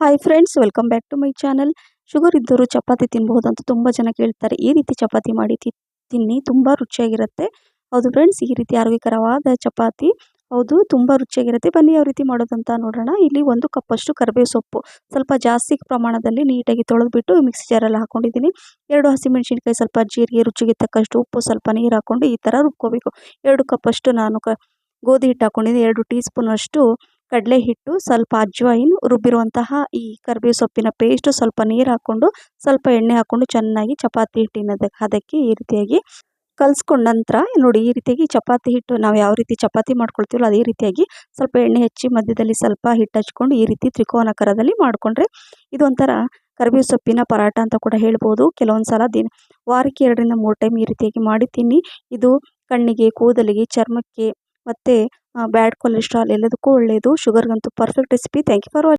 Hi friends welcome back to my channel sugar ಇದ್ದವರು ಚಪಾತಿ ತಿನ್ಬಹುದು ಅಂತ ತುಂಬ ಜನ ಕೇಳ್ತಾರೆ. ಈ ರೀತಿ ಚಪಾತಿ ಮಾಡಿ ತಿನ್ನಿ, ತುಂಬ ರುಚಿಯಾಗಿರುತ್ತೆ. ಹೌದು ಫ್ರೆಂಡ್ಸ್ ಈ ರೀತಿ ಆರೋಗ್ಯಕರವಾದ ಚಪಾತಿ. ಹೌದು, ತುಂಬ ರುಚಿಯಾಗಿರುತ್ತೆ. ಬನ್ನಿ ಯಾವ ರೀತಿ ಮಾಡೋದಂತ ನೋಡೋಣ. ಇಲ್ಲಿ ಒಂದು ಕಪ್ಪಷ್ಟು ಕರಿಬೇವು ಸೊಪ್ಪು. ಸ್ವಲ್ಪ ಜಾಸ್ತಿ ಪ್ರಮಾಣದಲ್ಲಿ ನೀಟಾಗಿ ತೊಳೆದ್ಬಿಟ್ಟು ಮಿಕ್ಸಿ ಜಾರಲ್ಲಿ ಹಾಕೊಂಡಿದ್ದೀನಿ. ಎರಡು ಹಸಿಮೆಣಸಿನ್ಕಾಯಿ ಸ್ವಲ್ಪ ಜೀರಿಗೆ ರುಚಿಗೆ ತಕ್ಕಷ್ಟು ಉಪ್ಪು, ಸ್ವಲ್ಪ ನೀರು ಹಾಕೊಂಡು ಈ ಥರ ರುಬ್ಕೋಬೇಕು. ಎರಡು ಕಪ್ಪಷ್ಟು ನಾನು ಕ, ಗೋಧಿ ಹಿಟ್ಟು ಹಾಕೊಂಡಿದ್ದೀನಿ. ಎರಡು ಟೀ ಸ್ಪೂನ್ ಅಷ್ಟು ಕಡಲೆ ಹಿಟ್ಟು ಸ್ವಲ್ಪ ಅಜ್ವಾಯಿನ್ ರುಬ್ಬಿರುವಂತಹ ಈ ಕರ್ಬೇವು ಸೊಪ್ಪಿನ ಪೇಸ್ಟು ಸ್ವಲ್ಪ ನೀರು ಹಾಕ್ಕೊಂಡು, ಸ್ವಲ್ಪ ಎಣ್ಣೆ ಹಾಕ್ಕೊಂಡು ಚೆನ್ನಾಗಿ ಚಪಾತಿ ಹಿಟ್ಟಿನ ಅದಕ್ಕೆ ಈ ರೀತಿಯಾಗಿ ಕಲಿಸ್ಕೊಂಡ ನಂತರ ನೋಡಿ ಈ ರೀತಿಯಾಗಿ ಚಪಾತಿ ಹಿಟ್ಟು ನಾವು ಯಾವ ರೀತಿ ಚಪಾತಿ ಮಾಡ್ಕೊಳ್ತೀವಲ್ಲ ಅದೇ ರೀತಿಯಾಗಿ ಸ್ವಲ್ಪ ಎಣ್ಣೆ ಹೆಚ್ಚಿ ಮಧ್ಯದಲ್ಲಿ ಸ್ವಲ್ಪ ಹಿಟ್ಟು ಹಚ್ಕೊಂಡು ಈ ರೀತಿ ತ್ರಿಕೋನಾಕಾರದಲ್ಲಿ ಮಾಡಿಕೊಂಡ್ರೆ ಇದೊಂಥರ ಕರಿಬೇವು ಸೊಪ್ಪಿನ ಪರಾಟ ಅಂತ ಕೂಡ ಹೇಳ್ಬೋದು. ಕೆಲವೊಂದು ಸಲ ದಿನ, ವಾರಕ್ಕೆ ಎರಡರಿಂದ ಮೂರು ಟೈಮ್ ಈ ರೀತಿಯಾಗಿ ಮಾಡಿ ತಿನ್ನಿ. ಇದು ಕಣ್ಣಿಗೆ, ಕೂದಲಿಗೆ, ಚರ್ಮಕ್ಕೆ ಮತ್ತು ಬ್ಯಾಡ್ ಕೊಲೆಸ್ಟ್ರಾಲ್ ಎಲ್ಲದಕ್ಕೂ ಒಳ್ಳೆಯದು ಶುಗರ್ಗಂತೂ perfect recipe thank you for watching